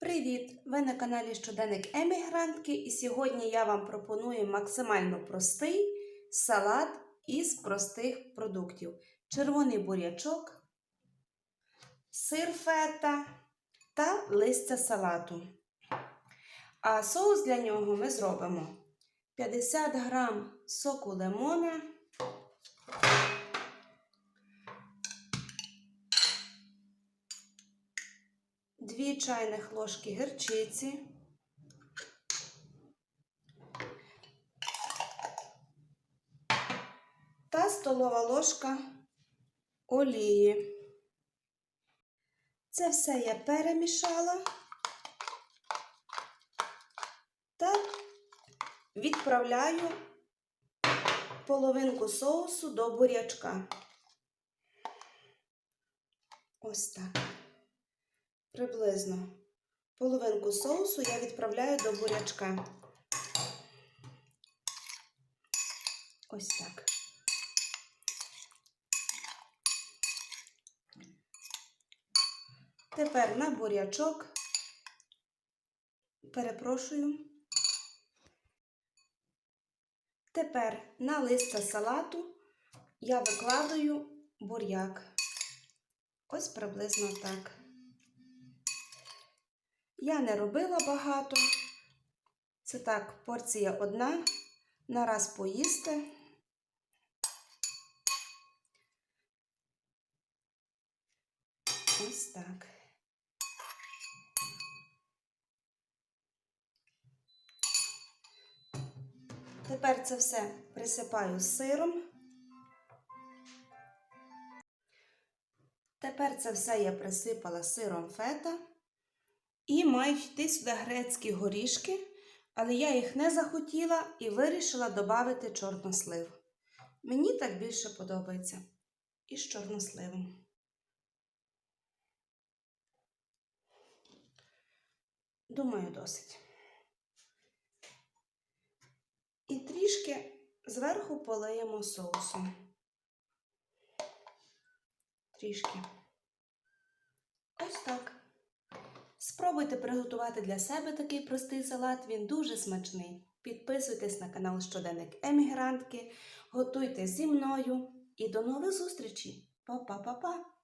Привіт! Ви на каналі Щоденник Емігрантки, і сьогодні я вам пропоную максимально простий салат із простих продуктів: червоний бурячок, сир фета та листя салату. А соус для нього ми зробимо 50 грам соку лимона. Дві чайних ложки гірчиці, та столова ложка олії. Це все я перемішала та відправляю половинку соусу до бурячка. Ось так. Приблизно половинку соусу я відправляю до бурячка. Ось так. Тепер на бурячок, перепрошую. Тепер на листя салату я викладаю буряк. Ось приблизно так. Я не робила багато. Це так, порція одна. На раз поїсти. Ось так. Тепер це все присипаю сиром. Тепер це все я присипала сиром фета. І мають йти сюди грецькі горішки, але я їх не захотіла і вирішила додати чорнослив. Мені так більше подобається. І з чорносливом. Думаю, досить. І трішки зверху полиємо соусом. Трішки. Ось так. Спробуйте приготувати для себе такий простий салат, він дуже смачний. Підписуйтесь на канал Щоденник Емігрантки, готуйте зі мною і до нових зустрічей. Па-па-па-па!